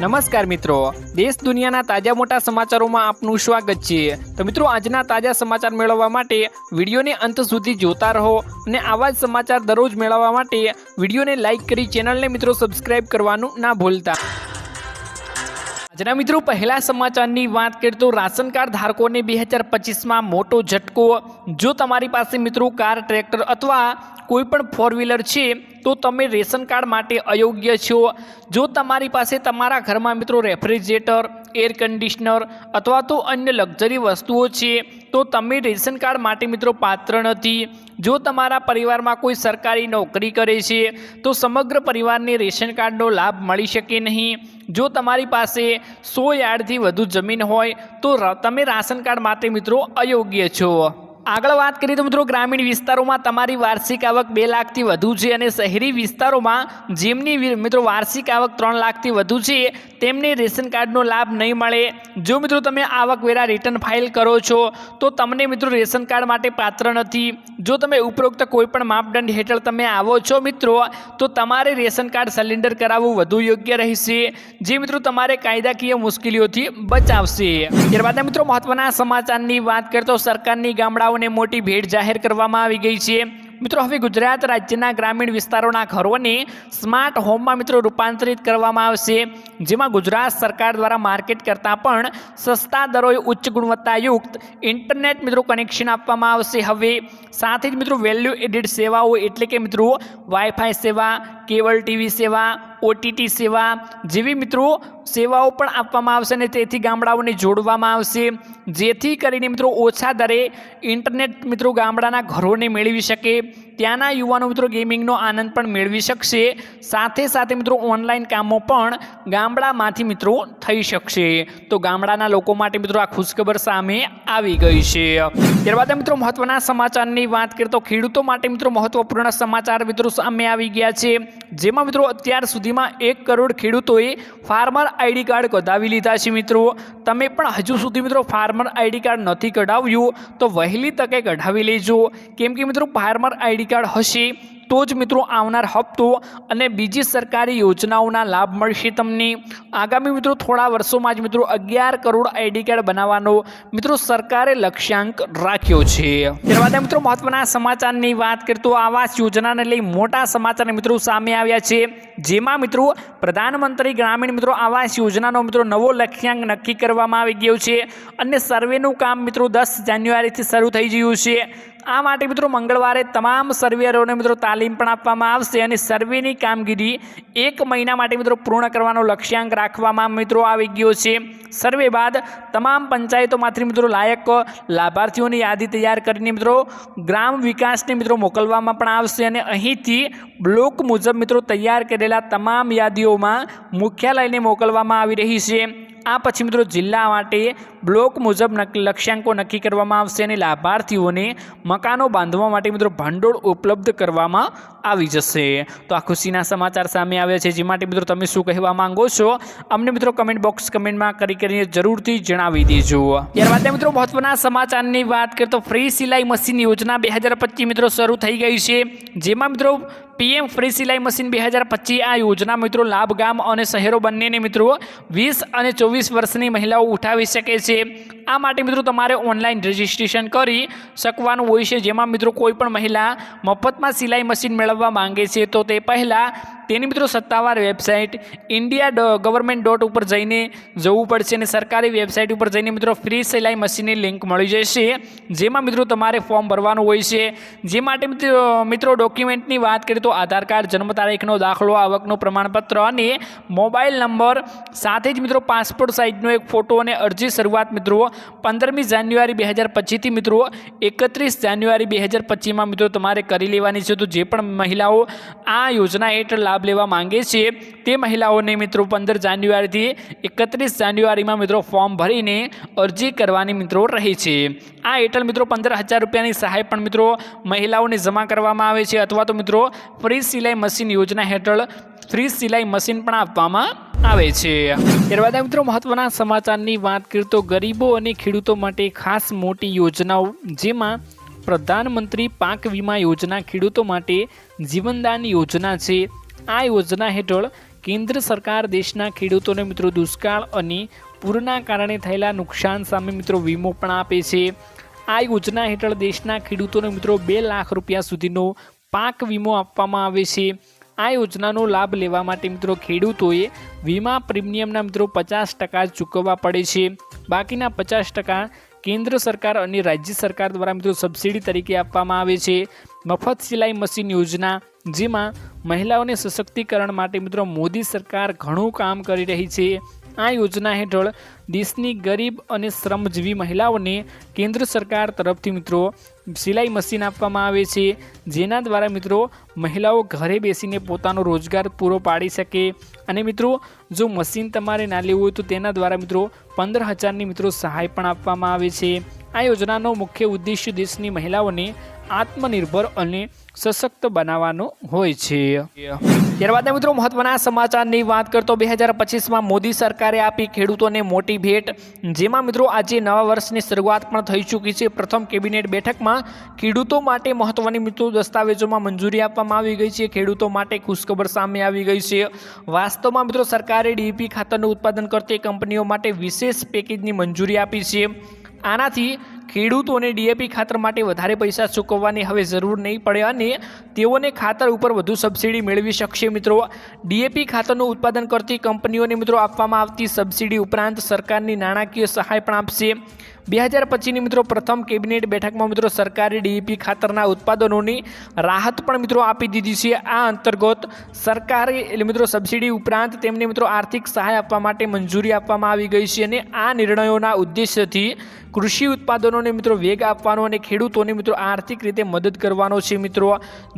નમસ્કાર મિત્રો. દેશ દુનિયાના તાજા મોટા સમાચારોમાં આપનું સ્વાગત છે. તો મિત્રો, આજના તાજા સમાચાર મેળવવા માટે વિડીયોને અંત સુધી જોતા રહો અને આવા જ સમાચાર દરરોજ મેળવવા માટે વિડીયોને લાઇક કરી ચેનલને મિત્રો સબસ્ક્રાઇબ કરવાનું ના ભૂલતા. આજના મિત્રો, પહેલા સમાચારની વાત કરીએ તો રાશન કાર્ડ ધારકોને બે હજાર પચીસમાં મોટો ઝટકો. જો તમારી પાસે મિત્રો કાર, ટ્રેક્ટર અથવા કોઈ પણ ફોર વ્હીલર છે, તો તમે રેશન કાર્ડ માટે અયોગ્ય છો. જો તમારી પાસે તમારા ઘરમાં મિત્રો રેફ્રિજરેટર એર કન્ડિશનર અથવા તો અન્ય લક્ઝરી વસ્તુઓ છે, તો તમે રેશન કાર્ડ માટે મિત્રો પાત્ર નથી. જો તમારા પરિવારમાં કોઈ સરકારી નોકરી કરે છે, તો સમગ્ર પરિવારને રેશન કાર્ડનો લાભ મળી શકે નહીં. જો તમારી પાસે સો યાર્ડથી વધુ જમીન હોય, તો તમે રાશન કાર્ડ માટે મિત્રો અયોગ્ય છો. આગળ વાત કરીએ તો મિત્રો ગ્રામીણ વિસ્તારોમાં તમારી વાર્ષિક આવક બે લાખથી વધુ છે અને શહેરી વિસ્તારોમાં જેમની મિત્રો વાર્ષિક આવક ત્રણ લાખથી વધુ છે, તેમને રેશન કાર્ડનો લાભ નહીં મળે. જો મિત્રો તમે આવકવેરા રિટર્ન ફાઇલ કરો છો, તો તમને મિત્રો રેશન કાર્ડ માટે પાત્ર નથી. જો તમે ઉપરોક્ત કોઈપણ માપદંડ હેઠળ તમે આવો છો મિત્રો, તો તમારે રેશન કાર્ડ સિલિન્ડર કરાવવું વધુ યોગ્ય રહેશે. જે મિત્રો તમારે કાયદાકીય મુશ્કેલીઓથી બચાવશે. ત્યારબાદ મિત્રો, મહત્વના સમાચારની વાત કરતો સરકારની ગામડાઓને મોટી ભેટ જાહેર કરવામાં આવી ગઈ છે. મિત્રો, હવે ગુજરાત રાજ્યના ગ્રામીણ વિસ્તારોના ઘરોને સ્માર્ટ હોમમાં મિત્રો રૂપાંતરિત કરવામાં આવશે. જેમાં ગુજરાત સરકાર દ્વારા માર્કેટ કરતાં પણ સસ્તા દરોએ ઉચ્ચ ગુણવત્તાયુક્ત ઇન્ટરનેટ મિત્રો કનેક્શન આપવામાં આવશે. હવે સાથે જ મિત્રો વેલ્યુ એડિડ સેવાઓ એટલે કે મિત્રો વાઈફાઈ સેવા કેબલ ટીવી સેવા, ઓટીટી સેવા જેવી મિત્રો સેવાઓ પણ આપવામાં આવશે અને તેથી ગામડાઓને જોડવામાં આવશે. જેથી કરીને મિત્રો ઓછા દરે ઇન્ટરનેટ મિત્રો ગામડાના ઘરોને મેળવી શકે. ત્યાંના યુવાનો મિત્રો ગેમિંગનો આનંદ પણ મેળવી શકશે. સાથે સાથે મિત્રો ઓનલાઈન કામો પણ ગામડામાંથી મિત્રો થઈ શકશે. તો ગામડાના લોકો માટે મિત્રો આ ખુશખબર સામે આવી ગઈ છે. ત્યારબાદ મિત્રો મહત્વના સમાચારની વાત કરીએ તો ખેડૂતો માટે મિત્રો મહત્વપૂર્ણ સમાચાર મિત્રો સામે આવી ગયા છે. જેમાં મિત્રો અત્યાર સુધીમાં એક કરોડ ખેડૂતોએ ફાર્મર આઈડી કાર્ડ કઢાવી લીધા છે મિત્રો. તમે પણ હજુ સુધી મિત્રો ફાર્મર આઈડી કાર્ડ નથી કઢાવ્યું, તો વહેલી તકે કઢાવી લેજો. કેમ કે મિત્રો ફાર્મર આઈડી કાર્ડ હશે, તો જ મિત્રો આવનાર હપ્તો અને બીજી સરકારી યોજનાઓના લાભ મળશે તમને. આગામી મિત્રો થોડા વર્ષોમાં જ મિત્રો અગિયાર કરોડ આઈડી કાર્ડ બનાવવાનો મિત્રો સરકારે લક્ષ્યાંક રાખ્યો છે. ત્યારબાદ મિત્રો મહત્વના સમાચારની વાત કરીએ તો આવાસ યોજનાને લઈ મોટા સમાચાર મિત્રો સામે આવ્યા છે. જેમાં મિત્રો પ્રધાનમંત્રી ગ્રામીણ મિત્રો આવાસ યોજનાનો મિત્રો નવો લક્ષ્યાંક નક્કી કરવામાં આવી ગયો છે અને સર્વેનું કામ મિત્રો દસ જાન્યુઆરીથી શરૂ થઈ ગયું છે. આ માટે મિત્રો મંગળવારે તમામ સર્વેયરોને મિત્રો તાલીમ પણ આપવામાં આવશે અને સર્વેની કામગીરી એક મહિના માટે મિત્રો પૂર્ણ કરવાનો લક્ષ્યાંક રાખવામાં મિત્રો આવી ગયો છે. સર્વે બાદ તમામ પંચાયતોમાંથી મિત્રો લાયક લાભાર્થીઓની યાદી તૈયાર કરીને મિત્રો ગ્રામ વિકાસને મિત્રો મોકલવામાં પણ આવશે અને અહીંથી બ્લોક મુજબ મિત્રો તૈયાર કરેલા તમામ યાદીઓમાં મુખ્યાલયને મોકલવામાં આવી રહી છે. આ પછી મિત્રો જિલ્લા માટે બ્લોક મુજબ લક્ષ્યાંકો નક્કી કરવામાં આવશે અને લાભાર્થીઓને મકાનો બાંધવા માટે મિત્રો ભંડોળ ઉપલબ્ધ કરવામાં આવી જશે. તો આ ખુશીના સમાચાર સામે આવ્યા છે, જે માટે મિત્રો તમે શું કહેવા માંગો છો? અમને મિત્રો કમેન્ટ બોક્સ કમેન્ટમાં કરી કરીને જરૂરથી જણાવી દેજો. ત્યારબાદ મિત્રો મહત્વના સમાચારની વાત કરીએ તો ફ્રી સિલાઈ મશીન યોજના બે મિત્રો શરૂ થઈ ગઈ છે. જેમાં મિત્રો પીએમ ફ્રી સિલાઈ મશીન બે હજાર પચીસ આ યોજના મિત્રો લાભ ગામ અને શહેરો બંનેને મિત્રો વીસ અને ચોવીસ વર્ષની મહિલાઓ ઉઠાવી શકે છે. આ માટે મિત્રો તમારે ઓનલાઈન રજિસ્ટ્રેશન કરી શકવાનું હોય છે. જેમાં મિત્રો કોઈપણ મહિલા મફતમાં સિલાઈ મશીન મેળવવા માંગે છે, તો તે પહેલાં તેની મિત્રો સત્તાવાર વેબસાઇટ ઇન્ડિયા ગવર્મેન્ટ ડોટ ઉપર જઈને જવું પડશે અને સરકારી વેબસાઇટ ઉપર જઈને મિત્રો ફ્રી સિલાઈ મશીનની લિંક મળી જશે. જેમાં મિત્રો તમારે ફોર્મ ભરવાનું હોય છે. જે માટે મિત્રો ડોક્યુમેન્ટની વાત કરીએ તો આધાર કાર્ડ, જન્મ તારીખનો, દાખલો, આવકનું પ્રમાણપત્ર અને મોબાઈલ નંબર સાથે જ મિત્રો પાસપોર્ટ સાઇઝનો એક ફોટો અને અરજી શરૂઆત મિત્રો પંદરમી જાન્યુઆરી બે હજાર પચીસથી મિત્રો, એકત્રીસ જાન્યુઆરી બે હજાર પચીસમાં મિત્રો તમારે કરી લેવાની છે. તો જે પણ મહિલાઓ આ યોજના હેઠળ લાભ લેવા માંગે છે, તે મહિલાઓને મિત્રો પંદર જાન્યુઆરીથી એકત્રીસ જાન્યુઆરીમાં મિત્રો ફોર્મ ભરીને અરજી કરવાની મિત્રો રહી છે. આ હેઠળ મિત્રો પંદર હજાર રૂપિયાની સહાય પણ મિત્રો મહિલાઓને જમા કરવામાં આવે છે. અથવા તો મિત્રો ફ્રી સિલાઈ મશીન યોજના હેઠળ ફ્રી સિલાઈ મશીન પણ આપવામાં આવે છે. ત્યારબાદ મિત્રો મહત્વના સમાચારની વાત કરીએ તો ગરીબો અને ખેડૂતો માટે ખાસ મોટી યોજનાઓ, જેમાં પ્રધાનમંત્રી પાક વીમા યોજના ખેડૂતો માટે જીવનદાન યોજના છે. આ યોજના હેઠળ કેન્દ્ર સરકાર દેશના ખેડૂતોને મિત્રો દુષ્કાળ અને પૂરના કારણે થયેલા નુકસાન સામે મિત્રો વીમો પણ આપે છે. આ યોજના હેઠળ દેશના ખેડૂતોને મિત્રો બે લાખ રૂપિયા સુધીનો પાક વીમો આપવામાં આવે છે. આ યોજનાનો લાભ લેવા માટે મિત્રો ખેડૂતોએ વીમા પ્રીમિયમના મિત્રો પચાસ ટકા ચૂકવવા પડે છે. બાકીના પચાસ ટકા કેન્દ્ર સરકાર અને રાજ્ય સરકાર દ્વારા મિત્રો સબસિડી તરીકે આપવામાં આવે છે. મફત સિલાઈ મશીન યોજના, જેમાં મહિલાઓને સશક્તિકરણ માટે મિત્રો મોદી સરકાર ઘણું કામ કરી રહી છે. આ યોજના હેઠળ દેશની ગરીબ અને શ્રમજીવી મહિલાઓને કેન્દ્ર સરકાર તરફથી મિત્રો સિલાઈ મશીન આપવામાં આવે છે, જેના દ્વારા મિત્રો મહિલાઓ ઘરે બેસીને પોતાનો રોજગાર પૂરો પાડી શકે. અને મિત્રો, જો મશીન તમારે ના લેવું હોય તો તેના દ્વારા મિત્રો પંદર હજારની મિત્રો સહાય પણ આપવામાં આવે છે. આ યોજનાનો મુખ્ય ઉદ્દેશ્ય દેશની મહિલાઓને આત્મનિર્ભર અને સશક્ત બનાવવાનો હોય છે. ત્યારબાદ મિત્રો મહત્વના સમાચારની વાત કરતો બે હજાર પચીસમાં મોદી સરકારે આપી ખેડૂતોને મોટી ભેટ, જેમાં મિત્રો આજે નવા વર્ષની શરૂઆત પણ થઈ ચૂકી છે. પ્રથમ કેબિનેટ બેઠકમાં ખેડૂતો માટે મહત્વની મિત્રો દસ્તાવેજોમાં મંજૂરી આપવામાં આવી ગઈ છે. ખેડૂતો માટે ખુશખબર સામે આવી ગઈ છે. વાસ્તવમાં મિત્રો સરકારે ડીપી ખાતરનું ઉત્પાદન કરતી કંપનીઓ માટે વિશેષ પેકેજની મંજૂરી આપી છે. આનાથી ખેડૂતોને ડીએપી ખાતર માટે વધારે પૈસા ચૂકવવાની હવે જરૂર નહીં પડે અને તેઓને ખાતર ઉપર વધુ સબસિડી મેળવી શકશે. મિત્રો, ડીએપી ખાતરનું ઉત્પાદન કરતી કંપનીઓને મિત્રો આપવામાં આવતી સબસિડી ઉપરાંત સરકારની નાણાકીય સહાય પણ આપશે. બે હજાર પચીસની મિત્રો પ્રથમ કેબિનેટ બેઠકમાં મિત્રો સરકારે ડીઈપી ખાતરના ઉત્પાદનોની રાહત પણ મિત્રો આપી દીધી છે. આ અંતર્ગત સરકારે એટલે મિત્રો સબસિડી ઉપરાંત તેમને મિત્રો આર્થિક સહાય આપવા માટે મંજૂરી આપવામાં આવી ગઈ છે અને આ નિર્ણયોના ઉદ્દેશ્યથી કૃષિ ઉત્પાદનોને મિત્રો વેગ આપવાનો અને ખેડૂતોને મિત્રો આર્થિક રીતે મદદ કરવાનો છે મિત્રો.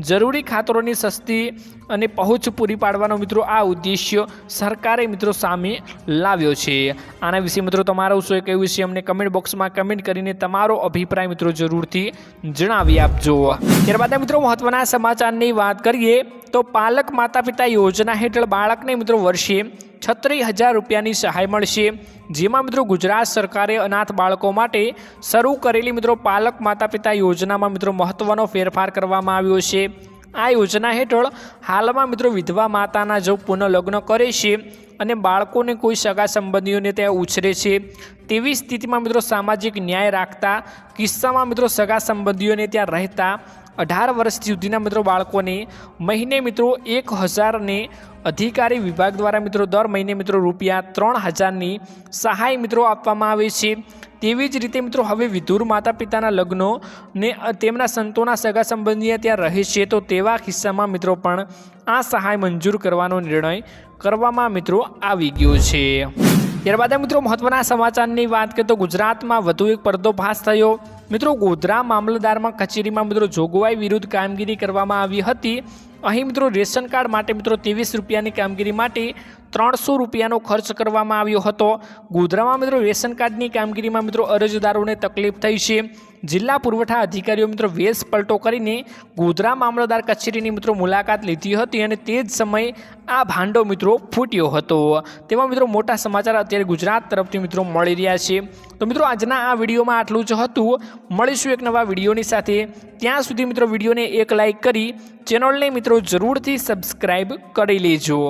જરૂરી ખાતરોની સસ્તી અને પહોંચ પૂરી પાડવાનો મિત્રો આ ઉદ્દેશ્ય સરકારે મિત્રો સામે લાવ્યો છે. આના વિશે મિત્રો તમારું શું કહેવું છે અમને કમેન્ટ બોક્સમાં કમેન્ટ કરીને તમારો અભિપ્રાય મિત્રો જરૂરથી જણાવી આપજો. ત્યારબાદ મિત્રો મહત્વના સમાચારની વાત કરીએ તો પાલક માતા પિતા યોજના હેઠળ બાળકને મિત્રો વર્ષે છત્રીસ હજાર રૂપિયાની સહાય મળશે. જેમાં મિત્રો ગુજરાત સરકારે અનાથ બાળકો માટે શરૂ કરેલી મિત્રો પાલક માતા પિતા યોજનામાં મિત્રો મહત્ત્વનો ફેરફાર કરવામાં આવ્યો છે. આ યોજના હેઠળ હાલમાં મિત્રો વિધવા માતાના જો પુનઃલગ્ન કરે છે અને બાળકોને કોઈ સગા સંબંધીઓને ત્યાં ઉછરે છે, તેવી સ્થિતિમાં મિત્રો સામાજિક ન્યાય રાખતા કિસ્સામાં મિત્રો સગા સંબંધીઓને ત્યાં રહેતા અઢાર વર્ષ સુધીના મિત્રો બાળકોને, મહિને મિત્રો એક હજારને અધિકારી વિભાગ દ્વારા મિત્રો દર મહિને મિત્રો રૂપિયા ત્રણ હજારની સહાય મિત્રો આપવામાં આવે છે. તેવી જ રીતે મિત્રો હવે વિધુર માતા પિતાના લગ્નો ને તેમના સંતોના સગા સંબંધીએ ત્યાં રહે છે, તો તેવા કિસ્સામાં મિત્રો પણ આ સહાય મંજૂર કરવાનો નિર્ણય કરવામાં મિત્રો આવી ગયો છે. ત્યારબાદ મિત્રો મહત્વના સમાચારની વાત કરીએ તો ગુજરાતમાં વધુ એક પર્દોફાશ થયો. મિત્રો, ગોધરા મામલતદારમાં કચેરીમાં મિત્રો જોગવાઈ વિરુદ્ધ કામગીરી કરવામાં આવી હતી. અહીં મિત્રો રેશન કાર્ડ માટે મિત્રો ત્રેવીસ રૂપિયાની કામગીરી માટે ત્રણસો રૂપિયાનો ખર્ચ કરવામાં આવ્યો હતો. ગોધરામાં મિત્રો રેશન કાર્ડની કામગીરીમાં મિત્રો અરજદારોને તકલીફ થઈ છે. જિલ્લા પુરવઠા અધિકારીઓ મિત્રો વેશ પલટો કરીને ગોધરા મામલતદાર કચેરીની મિત્રો મુલાકાત લીધી હતી અને તે જ સમયે આ ભાંડો મિત્રો ફૂટ્યો હતો. તેમાં મિત્રો મોટા સમાચાર અત્યારે ગુજરાત તરફથી મિત્રો મળી રહ્યા છે. તો મિત્રો આજના આ વિડીયોમાં આટલું જ હતું. મળીશું એક નવા વિડીયોની સાથે. ત્યાં સુધી મિત્રો વિડીયોને એક લાઇક કરી ચેનલને મિત્રો જરૂરથી સબસ્ક્રાઈબ કરી લેજો.